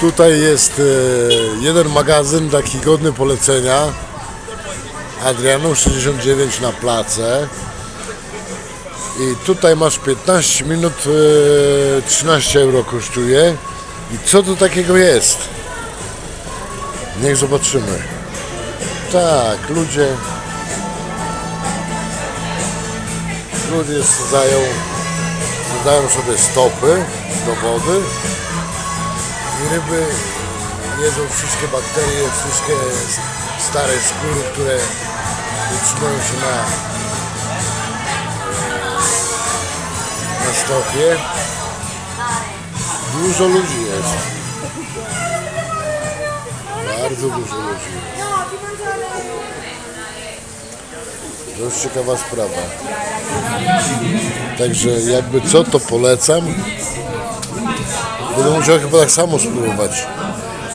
Tutaj jest e, jeden magazyn taki godny polecenia. Adrianu 69 na place. I tutaj masz 15 minut, e, 13 euro kosztuje. I co tu takiego jest? Niech zobaczymy. Tak, ludzie. Ludzie sadzają, sadzają sobie stopy do wody ryby jedzą wszystkie bakterie, wszystkie stare skóry, które utrzymują się na, na stopie. Dużo ludzi jest. Bardzo dużo ludzi. To jest ciekawa sprawa. Także jakby co, to polecam. Będę musiał chyba tak samo spróbować.